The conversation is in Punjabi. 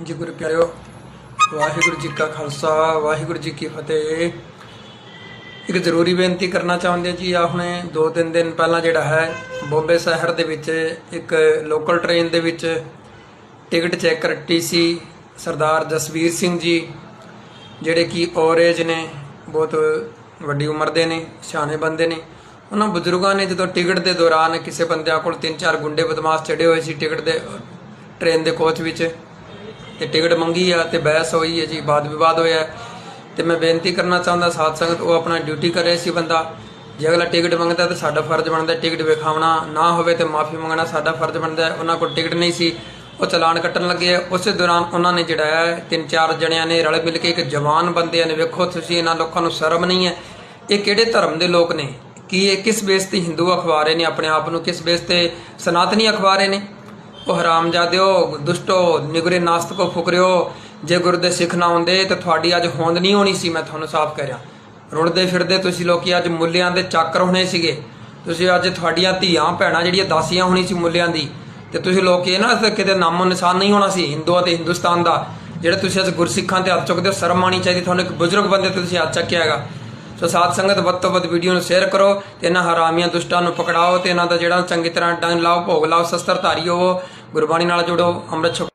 ਜੀ ਗੁਰੂ ਪਿਆਰਿਓ ਵਾਹਿਗੁਰੂ ਜੀ ਕਾ ਖਾਲਸਾ, ਵਾਹਿਗੁਰੂ ਜੀ ਕੀ ਫਤਿਹ। ਇੱਕ ਜ਼ਰੂਰੀ ਬੇਨਤੀ ਕਰਨਾ ਚਾਹੁੰਦੇ ਜੀ ਆ ਹੁਣੇ ਦੋ ਤਿੰਨ ਦਿਨ ਪਹਿਲਾਂ ਜਿਹੜਾ ਹੈ, ਬੰਬੇ ਸ਼ਹਿਰ ਦੇ ਵਿੱਚ ਇੱਕ ਲੋਕਲ ਟ੍ਰੇਨ ਦੇ ਵਿੱਚ ticket checker TC Sardar Jasvir Singh ji, ਜਿਹੜੇ ਕਿ ਔਰੇਜ ਨੇ, ਬਹੁਤ ਵੱਡੀ ਉਮਰ ਦੇ ਨੇ, ਸਿਆਣੇ ਬੰਦੇ ਨੇ। ਉਹਨਾਂ ਬਜ਼ੁਰਗਾਂ ਨੇ ਜਦੋਂ ਟਿਕਟ ਦੇ ਦੌਰਾਨ ਕਿਸੇ ਬੰਦਿਆਂ ਕੋਲ ਤਿੰਨ ਚਾਰ ਗੁੰਡੇ ਬਦਮਾਸ਼ ਚੜੇ ਹੋਏ ਸੀ ਟਿਕਟ ਦੇ ਟ੍ਰੇਨ ਦੇ ਕੋਚ ਵਿੱਚ ਤੇ ਟਿਕਟ ਮੰਗੀ ਆ ਤੇ ਬਹਿਸ ਹੋਈ ਹੈ ਜੀ ਬਾਦ ਵਿਵਾਦ ਹੋਇਆ। ਹੈ। ਤੇ ਮੈਂ ਬੇਨਤੀ ਕਰਨਾ ਚਾਹੁੰਦਾ, ਸਾਧ ਸੰਗਤ, ਉਹ ਆਪਣਾ ਡਿਊਟੀ ਕਰ ਰਿਹਾ ਸੀ ਬੰਦਾ। ਜੇ ਅਗਲਾ ਟਿਕਟ ਮੰਗਦਾ ਤਾਂ ਸਾਡਾ ਫਰਜ਼ ਬਣਦਾ ਟਿਕਟ ਵਿਖਾਉਣਾ। ਨਾ ਹੋਵੇ ਤੇ ਮਾਫੀ ਮੰਗਣਾ ਸਾਡਾ ਫਰਜ਼ ਬਣਦਾ ਉਹਨਾਂ ਕੋਲ ਟਿਕਟ ਨਹੀਂ ਸੀ। ਉਹ ਚਲਾਨ ਕੱਟਣ ਲੱਗੇ ਉਸੇ ਦੌਰਾਨ ਉਹਨਾਂ ਨੇ ਜਿਹੜਾ ਹੈ, ਤਿੰਨ ਚਾਰ ਜਣਿਆਂ ਨੇ ਰਲ ਮਿਲ ਕੇ ਇੱਕ ਜਵਾਨ ਬੰਦੇ ਨੇ ਵੇਖੋ, ਤੁਸੀਂ ਇਹਨਾਂ ਲੋਕਾਂ ਨੂੰ ਸ਼ਰਮ ਨਹੀਂ ਹੈ। ਇਹ ਕਿਹੜੇ ਧਰਮ ਦੇ ਲੋਕ ਨੇ? ਕੀ ਇਹ ਕਿਸ ਬੇਸ ਤੇ ਹਿੰਦੂ ਅਖਬਾਰੇ ਨੇ ਆਪਣੇ ਆਪ ਨੂੰ? ਕਿਸ ਬੇਸ ਤੇ ਸਨਾਤਨੀ ਅਖਬਾਰੇ ਨੇ? ਉਹ ਹਰਾਮਜ਼ਾਦਿਓ, ਦੁਸ਼ਟੋ, ਨਿਗਰੇ ਨਾਸਤਕੋ ਫੁਕਰਿਓ, ਜੇ ਗੁਰੂ ਦੇ ਸਿੱਖ ਨਾ ਹੁੰਦੇ ਤਾਂ ਤੁਹਾਡੀ ਅੱਜ ਹੋਂਦ ਨਹੀਂ ਹੋਣੀ ਸੀ, ਮੈਂ ਤੁਹਾਨੂੰ ਸਾਫ਼ ਕਹਿ ਰਿਹਾ। ਰੁੜਦੇ ਫਿਰਦੇ ਤੁਸੀਂ ਲੋਕੀ ਅੱਜ ਮੁੱਲਿਆਂ ਦੇ ਚਾਕਰ ਹੋਣੇ ਸੀਗੇ। ਤੁਸੀਂ ਅੱਜ ਤੁਹਾਡੀਆਂ ਧੀਆਂ, ਭੈਣਾਂ ਜਿਹੜੀਆਂ ਦਾਸੀਆਂ ਹੋਣੀ ਸੀ ਮੁੱਲਿਆਂ ਦੀ, ਤੇ ਤੁਸੀਂ ਲੋਕ ਇਹ ਨਾ ਕਿਤੇ ਨਾਮੋ ਨਿਸ਼ਾਨ ਨਹੀਂ ਹੋਣਾ ਸੀ, ਹਿੰਦੂਆਂ ਤੇ ਹਿੰਦੁਸਤਾਨ ਦਾ, ਜਿਹੜੇ ਤੁਸੀਂ ਅੱਜ ਗੁਰਸਿੱਖਾਂ ਤੇ ਹੱਥ ਚੁੱਕਦੇ ਹੋ, ਸ਼ਰਮ ਆਣੀ ਚਾਹੀਦੀ, ਤੁਹਾਨੂੰ ਇੱਕ ਬਜ਼ੁਰਗ ਬੰਦੇ ਤੇ ਤੁਸੀਂ ਹੱਥ ਚੱਕਿਆ ਹੈਗਾ। ਸੋ ਸਾਧ ਸੰਗਤ ਵੱਧ ਤੋਂ ਵੱਧ ਵੀਡੀਓ ਨੂੰ ਸ਼ੇਅਰ ਕਰੋ ਤੇ ਇਹਨਾਂ ਹਰਾਮੀਆਂ ਦੁਸ਼ਟਾਂ ਨੂੰ ਪਕੜਾਓ ਤੇ ਇਹਨਾਂ ਦਾ ਜਿਹੜਾ ਚੰਗੀ ਤਰ੍ਹਾਂ ਡੰਗ ਲਾਓ, ਭੋਗ ਲਾਓ, ਸ਼ਸਤਰ ਧਾਰੀ ਹੋਵੋ, ਗੁਰਬਾਣੀ ਨਾਲ ਜੁੜੋ, ਅੰਮ੍ਰਿਤ ਛਕੋ।